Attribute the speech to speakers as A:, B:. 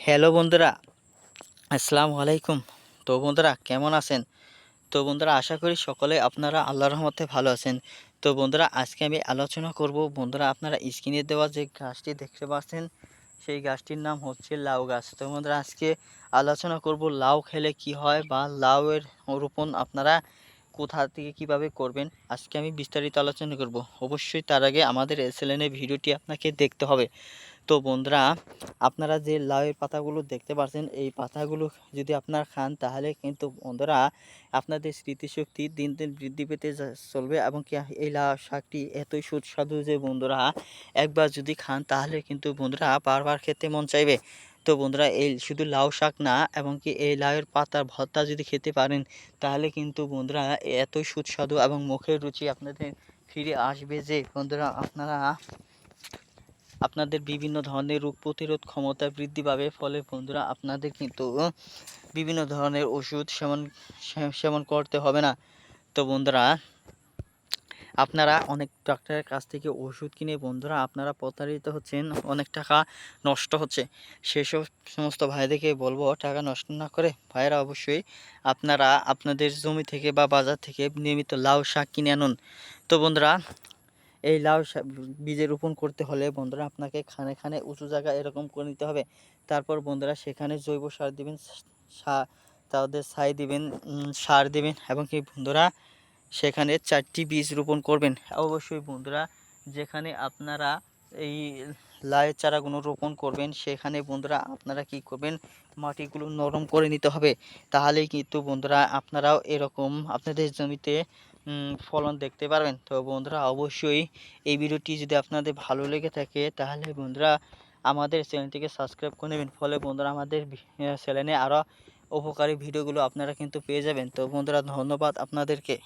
A: Hello বন্ধুরা, আসসালামু আলাইকুম। তো বন্ধুরা, কেমন আছেন? তো বন্ধুরা, আশা করি সকলে আপনারা আল্লাহর রহমতে ভালো আছেন। তো বন্ধুরা, আজকে আমি আলোচনা করব, বন্ধুরা, আপনারা স্ক্রিনে দেওয়া যে গাছটি দেখতে পাচ্ছেন, সেই গাছটির নাম হচ্ছে লাউ গাছ। তো বন্ধুরা, আজকে আলোচনা করব লাউ খেলে কি হয় বা লাউয়ের রোপণ আপনারা কোথা থেকে কীভাবে করবেন। আজকে আমি বিস্তারিত আলোচনা করব। অবশ্যই তার আগে আমাদের এসএলএনের ভিডিওটি আপনাকে দেখতে হবে। তো বন্ধুরা, আপনারা যে লাউয়ের পাতাগুলো দেখতে পাচ্ছেন এই পাতাগুলো যদি আপনারা খান, তাহলে কিন্তু বন্ধুরা আপনাদের স্মৃতিশক্তি দিন দিন বৃদ্ধি পেতে চলবে এবং কি এই লাউ শাকটি এতই সুস্বাদু যে বন্ধুরা, একবার যদি খান, তাহলে কিন্তু বন্ধুরা বারবার খেতে মন চাইবে। তো বন্ধুরা, এই শুধু লাউ শাক না, এবং কি এই লাউয়ের পাতার ভর্তা যদি খেতে পারেন, তাহলে কিন্তু বন্ধুরা এতই সুস্বাদু এবং মুখের রুচি আপনাদের ফিরে আসবে যে বন্ধুরা, আপনারা আপনাদের বিভিন্ন ধরনের রোগ প্রতিরোধ ক্ষমতা বৃদ্ধি পাবে, ফলে বন্ধুরা আপনাদের কিন্তু বিভিন্ন ধরনের ওষুধ সেবন সেবন করতে হবে না। তো বন্ধুরা, আপনারা অনেক ডাক্তারের কাছ থেকে ওষুধ কিনে, বন্ধুরা আপনারা প্রতারিত হচ্ছেন, অনেক টাকা নষ্ট হচ্ছে। সেসব সমস্ত ভাইদেরকে বলব, টাকা নষ্ট না করে ভাইয়েরা অবশ্যই আপনারা আপনাদের জমি থেকে বা বাজার থেকে নিয়মিত লাউ শাক কিনে আনুন। তো বন্ধুরা এই লাউ বীজে রোপণ করতে হলে বন্ধুরা আপনাকে খানে খানে উঁচু জায়গা এরকম করে নিতে হবে। তারপর বন্ধুরা সেখানে জৈব সার দিবেন সার তাদের ছাই দিবেন সার দিবেন এবং কি বন্ধুরা সেখানে চারটি বীজ রোপণ করবেন। অবশ্যই বন্ধুরা যেখানে আপনারা এই লাউয়ের চারাগুলো রোপণ করবেন, সেখানে বন্ধুরা আপনারা কি করবেন, মাটিগুলো নরম করে নিতে হবে। তাহলেই কিন্তু বন্ধুরা আপনারাও এরকম আপনাদের জমিতে ফলন দেখতে পারবেন। তো বন্ধুরা, অবশ্যই এই ভিডিওটি যদি আপনাদের ভালো লেগে থাকে, তাহলে বন্ধুরা আমাদের চ্যানেলটিকে সাবস্ক্রাইব করে নেবেন। ফলে বন্ধুরা আমাদের চ্যানেলে আরও উপকারী ভিডিওগুলো আপনারা কিন্তু পেয়ে যাবেন। তো বন্ধুরা, ধন্যবাদ আপনাদেরকে।